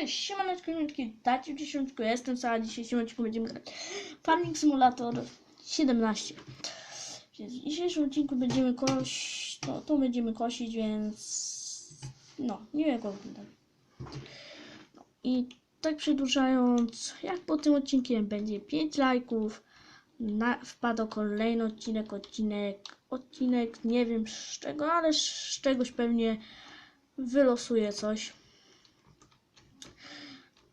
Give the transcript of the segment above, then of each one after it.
Cześć, siemaneczko, minutki, w dziesiątku, ja jestem Sara, dzisiejszym odcinku będziemy grać Farming Simulator 17 Więc w dzisiejszym odcinku będziemy koś... no to będziemy kosić, więc... no, miłego oglądania no, I tak przedłużając, jak po tym odcinkiem będzie 5 lajków na, wpada kolejny odcinek, odcinek, odcinek, nie wiem z czego, ale z czegoś pewnie wylosuję coś.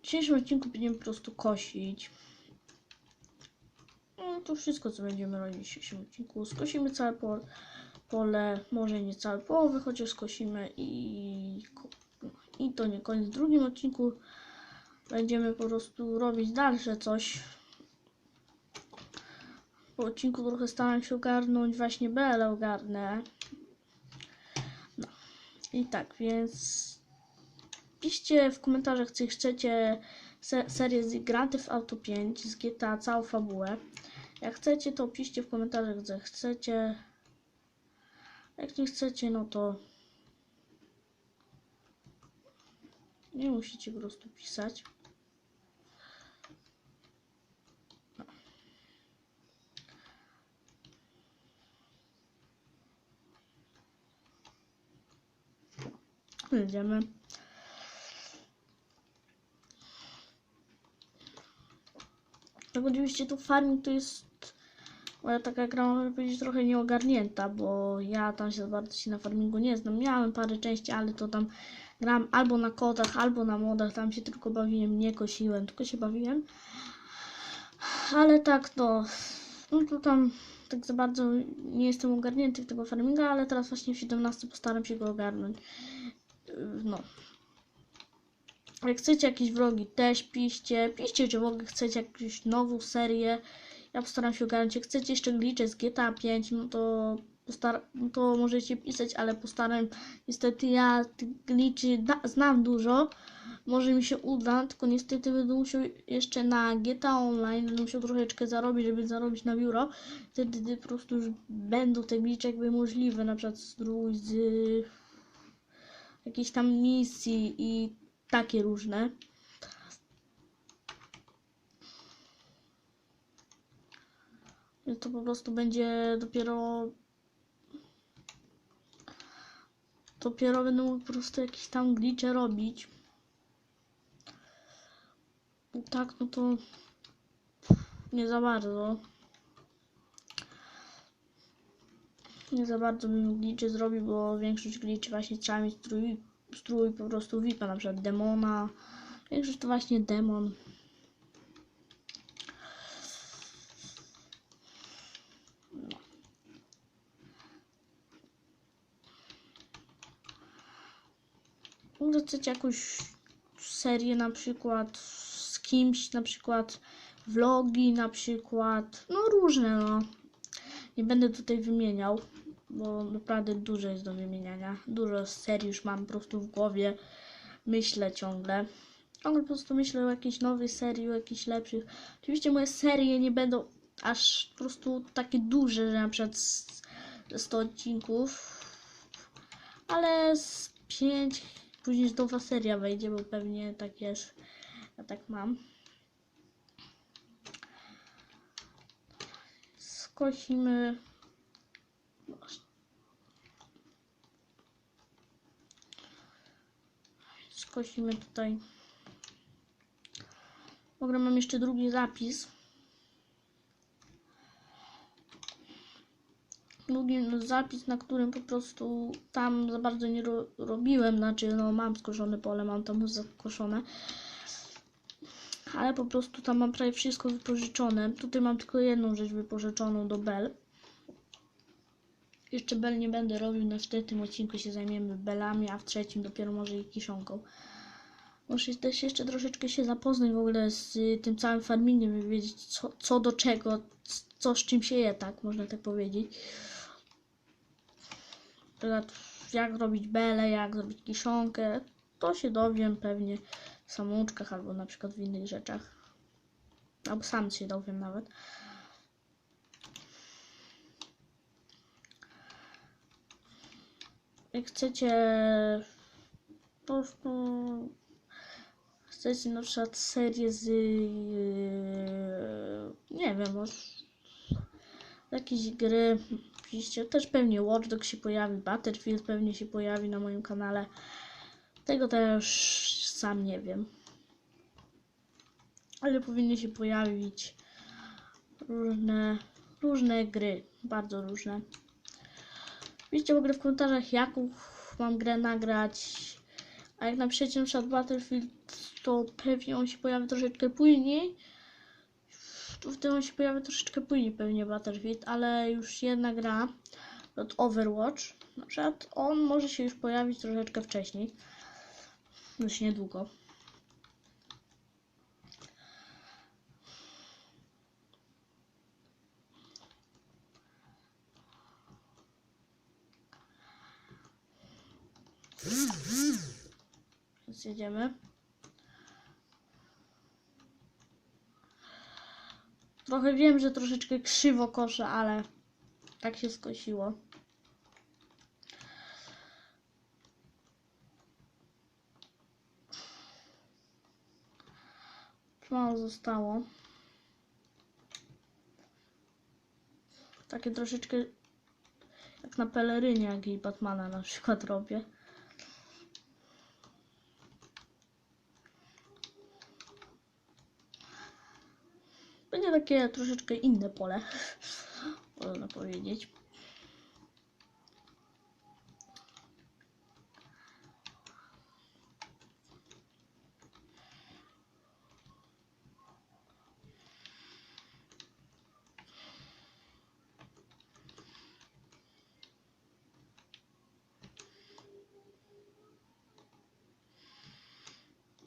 W dzisiejszym odcinku będziemy po prostu kosić. No to wszystko, co będziemy robić w dzisiejszym odcinku. Skosimy całe pole, pole może nie całe połowy, chociaż skosimy i, i to nie koniec. W drugim odcinku będziemy po prostu robić dalsze coś. Po odcinku trochę staram się ogarnąć właśnie BL ogarnę. No. I tak, więc piszcie w komentarzach, czy chcecie se serię z Grand Theft Auto 5 z GTA, całą fabułę. Jak chcecie, to piszcie w komentarzach, że chcecie. Jak nie chcecie, no to nie musicie po prostu pisać. Jedziemy. Tak oczywiście tu farming to jest moja taka gra, można powiedzieć, trochę nieogarnięta, bo ja tam się bardzo się na farmingu nie znam. Miałem parę części, ale to tam gram albo na kodach, albo na modach, tam się tylko bawiłem, nie kosiłem, tylko się bawiłem. Ale tak, no, no to tam tak za bardzo nie jestem ogarnięty w tego farminga, ale teraz właśnie w 17 postaram się go ogarnąć. No. Jak chcecie jakieś vlogi też piszcie. Piszcie, czy mogę chcecie jakąś nową serię. Ja postaram się ogarnąć. Jak chcecie jeszcze glicze z GTA 5, no to, postar- no to możecie pisać, ale postaram. Niestety ja gliczy znam dużo. Może mi się uda, tylko niestety będę musiał jeszcze na GTA Online, będę musiał troszeczkę zarobić, żeby zarobić na biuro. Wtedy po prostu już będą te glicze jakby możliwe, na przykład z, z jakiejś tam misji i takie różne. To po prostu będzie dopiero dopiero będę mógł po prostu jakieś tam glicze robić. Tak, no to nie za bardzo. Nie za bardzo bym gliczy zrobił, bo większość gliczy właśnie trzeba mieć strój, strój po prostu VIPa, na przykład demona. Większość to właśnie demon. Może chcecie jakąś serię na przykład z kimś, na przykład vlogi, na przykład, no różne no. Nie będę tutaj wymieniał, bo naprawdę dużo jest do wymieniania. Dużo serii już mam po prostu w głowie. Myślę ciągle. Ale po prostu myślę o jakiejś nowej serii, o jakichś lepszych. Oczywiście moje serie nie będą aż po prostu takie duże, że na przykład 100 odcinków. Ale z 5, później nowa seria wejdzie, bo pewnie tak jest. Ja tak mam. Skosimy. Skosimy tutaj. Dobra, mam jeszcze drugi zapis. Drugi zapis, na którym po prostu tam za bardzo nie ro robiłem, znaczy no mam skoszone pole, mam tam zakoszone. Ale po prostu tam mam prawie wszystko wypożyczone. Tutaj mam tylko jedną rzecz wypożyczoną do Bell. Jeszcze Bell nie będę robił, no w tym odcinku się zajmiemy Belami, a w trzecim dopiero może i kiszonką. Muszę też jeszcze troszeczkę się zapoznać w ogóle z tym całym farmingiem, wiedzieć co, co do czego, co z czym się je, tak można tak powiedzieć. Jak robić bele, jak zrobić kiszonkę, to się dowiem pewnie w samouczkach albo na przykład w innych rzeczach. Albo sam się dowiem nawet. Jak chcecie po prostu chcecie na przykład serię z... Yy, nie wiem, może jakieś gry, oczywiście też pewnie Watch Dogs się pojawi, Battlefield pewnie się pojawi na moim kanale. Tego też sam nie wiem. Ale powinny się pojawić różne, różne gry, bardzo różne. Piszcie w ogóle w komentarzach, jaką mam grę nagrać. A jak napiszecie na przykład Battlefield, to pewnie on się pojawi troszeczkę później. To wtedy on się pojawi troszeczkę później pewnie Battlefield, ale już jedna gra od Overwatch, na przykład on może się już pojawić troszeczkę wcześniej. Już niedługo. Więc jedziemy. Trochę wiem, że troszeczkę krzywo koszę, ale tak się skosiło. Mało zostało. Takie troszeczkę jak na pelerynie, jak i Batmana na przykład robię. Będzie takie troszeczkę inne pole, można powiedzieć.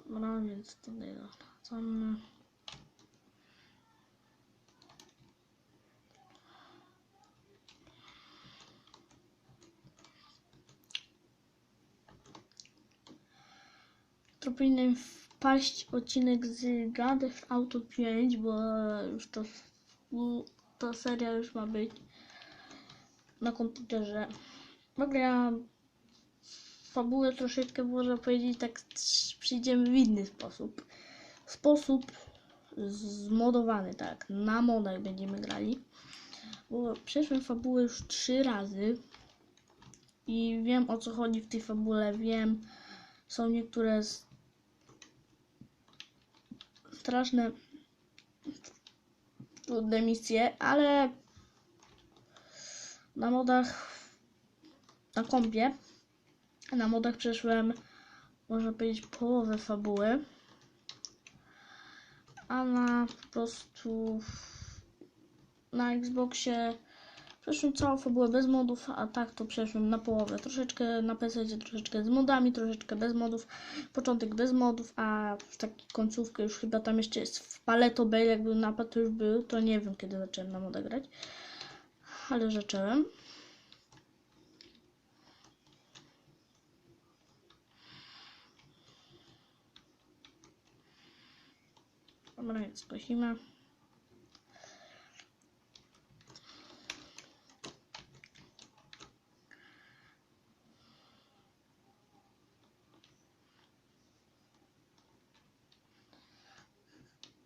No więc tutaj wracamy. To powinien wpaść odcinek z Grand Theft Auto 5, bo już to, ta seria już ma być na komputerze. Ogóle ja fabułę troszeczkę można powiedzieć tak przyjdziemy w inny sposób. Sposób zmodowany, tak, na modach będziemy grali. Bo przeszłem fabułę już trzy razy i wiem o co chodzi w tej fabule, wiem, są niektóre straszne trudne misje, ale na modach na kompie na modach przeszłem można powiedzieć połowę fabuły. A na po prostu na Xboxie przeszłem całą fabułę bez modów, a tak to przeszłem na połowę. Troszeczkę na PC, troszeczkę z modami, troszeczkę bez modów. Początek bez modów, a w takiej końcówkę już chyba tam jeszcze jest w Paleto Bay, jak był napad, to już był, to nie wiem kiedy zacząłem na modę grać. Ale zacząłem. Dobra, więc skosimy.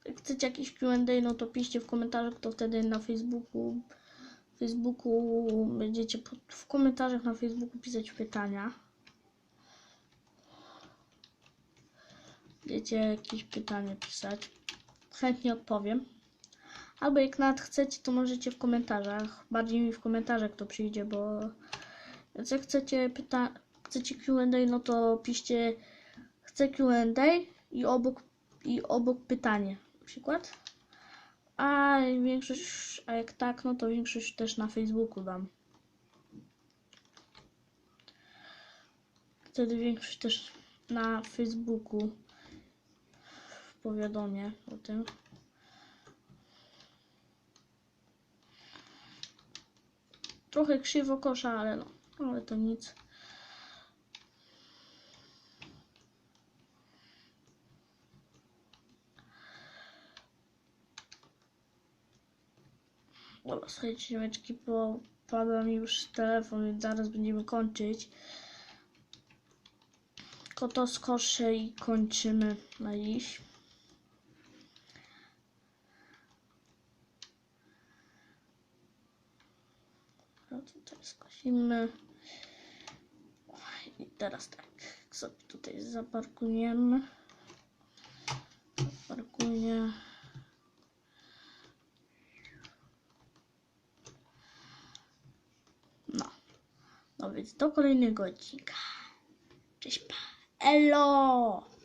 Jak chcecie jakieś Q&A, no to piszcie w komentarzach, to wtedy na Facebooku Facebooku będziecie pod, w komentarzach na Facebooku pisać pytania. Będziecie jakieś pytanie pisać. Chętnie odpowiem. Albo jak nawet chcecie, to możecie w komentarzach. Bardziej mi w komentarzach to przyjdzie, bo więc jak chcecie pyta chcecie Q&A, no to piszcie chcę Q&A i obok i obok pytanie przykład. A większość, a jak tak, no to większość też na Facebooku dam. Wtedy większość też na Facebooku w powiadomie o tym. Trochę krzywo kosza, ale no, ale to nic. Dobra, słuchajcie, ziomeczki, bo pada mi już telefon, więc zaraz będziemy kończyć. Tylko to skoszę i kończymy na dziś. No tutaj skosimy. I teraz tak, sobie tutaj zaparkujemy. Zaparkuję. Do kolejnego odcinka. Cześć pa. Elo!